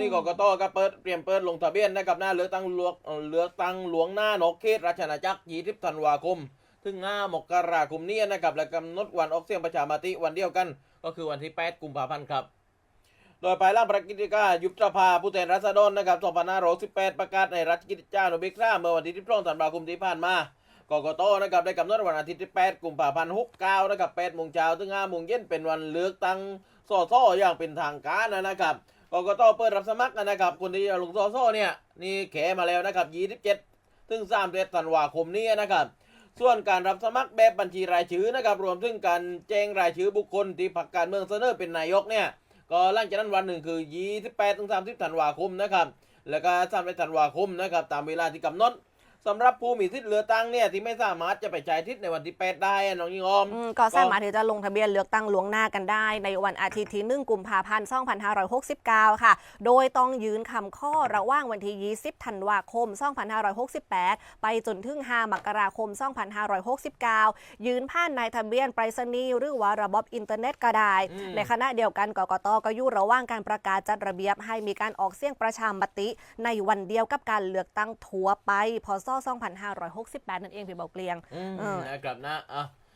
นี่กกตก็เปิดเตรียมเปิดลงทะเบียนนะครับหน้าเลือกตั้งหลวงเลือกตั้งหลวงหน้านกเขตราชอาจักร20ธันวาคม ถึง5มกราคมนี้นะครับและกำหนดวันออกเสียงประชามติวันเดียวกัน ก็คือวันที่ 8 กุมภาพันธ์ครับ โดยภายหล่างประกาศกายุบสภาผู้แทนราษฎรนะครับ2518ประกาศในรัชกิจจานุเบกษาเมื่อวันที่12ธันวาคมที่ผ่านมากกตนะครับได้กำหนดวันอาทิตย์ที่ 8 กุมภาพันธ์69นะครับ8โมงเช้าถึง5โมงเย็นเป็นวันเลือกตั้งสสอย่างเป็นทางการนะครับ กกตเปิดรับสมัครนะครับ คนที่จะลงสสเนี่ยนี่แขมาแล้วนะครับ27ถึง31ธันวาคมนี้นะครับ ส่วนการรับสมัครแบบบัญชีรายชื่อนะครับรวมถึงการแจ้งรายชื่อบุคคลที่พรรคการเมืองเสนอเป็นนายกเนี่ยก็หลังจากนั้นวันหนึ่งคือ 28ถึง30ธันวาคมนะครับ แล้วก็31ธันวาคมนะครับ ตามเวลาที่กำหนด สำหรับผู้มีสิทธิ์เลือกตั้งเนี่ยที่ไม่สามารถจะไปใช้ทิศในวันที่ 8 ได้อะน้องยิงออม อืมก็สามารถที่จะลงทะเบียนเลือกตั้งล่วงหน้ากันได้ ในวันอาทิตย์ที่ 1 กุมภาพันธ์ 2569 ค่ะ โดยต้องยืนคำข้อระหว่างวันที่ 20 ธันวาคม 2568 ไปจนถึง 5 มกราคม 2569 ยืนผ่านนายทะเบียนไปรษณีย์หรือว่าระบบอินเทอร์เน็ตก็ได้ อืม ในขณะเดียวกันกกตก็อยู่ระหว่างการประกาศจัดระเบียบให้มีการออกเสียงประชามติ ในวันเดียวกับการเลือกตั้งทั่วไปพศ2568 นั่นเองพี่เบาเกลียง อืมเออนะครับนะอะ